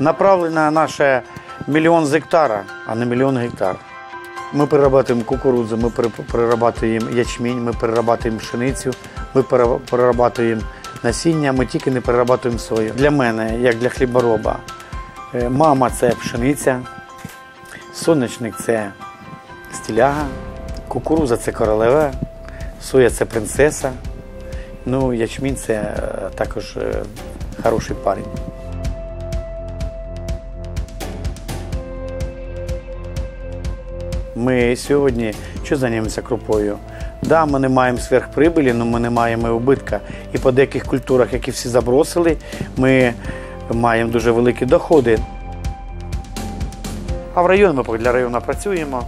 Направлена наша мільйон з гектара, а не мільйон гектар. Ми перерабатуємо кукурудзу, ми пере- перерабатуємо ячмінь, ми перерабатуємо пшеницю, ми пере- перерабатуємо насіння, ми тільки не перерабатуємо сою. Для мене, як для хлібороба, е, мама це пшениця, сонячник це стіляга, кукуруза це королева, соя це принцеса, ну ячмінь це е, також е, хороший парень. Ми сьогодні що займаємося крупою? Да, ми не маємо сверхприбилі, але ми не маємо убитка. І по деяких культурах, які всі забросили, ми маємо дуже великі доходи. А в район ми для району працюємо.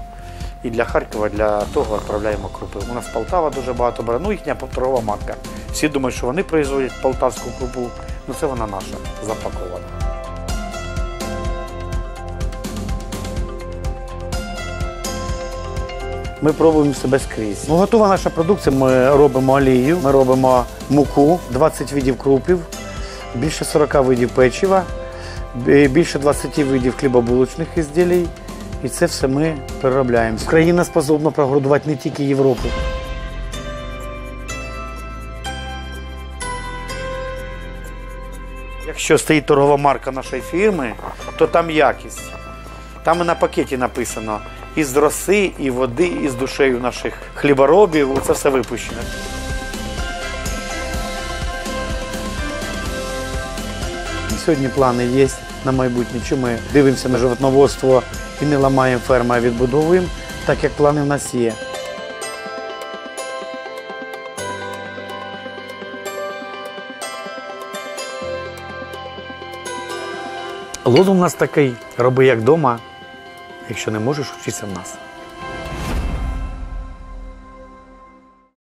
І для Харкова для того відправляємо крупи. У нас Полтава дуже багато бере. Ну, їхня торгова марка. Всі думають, що вони производять полтавську крупу. Ну це вона наша запакована. Ми пробуємо себе скрізь. Ну, готова наша продукція. Ми робимо олію, ми робимо муку, 20 видів крупів, більше 40 видів печива, більше 20 видів хлібобулочних ізділій. І це все ми переробляємо. Україна способна прогодувати не тільки Європу. Якщо стоїть торгова марка нашої фірми, то там якість. Там і на пакеті написано і з роси, і води, і з душею наших хліборобів. Це все випущено. Сьогодні плани є на майбутнє. Що ми дивимося на животноводство і не ламаємо ферми, а відбудовуємо, так як плани в нас є. Лозунг у нас такий: роби як вдома, Якщо не можеш, вчися в нас.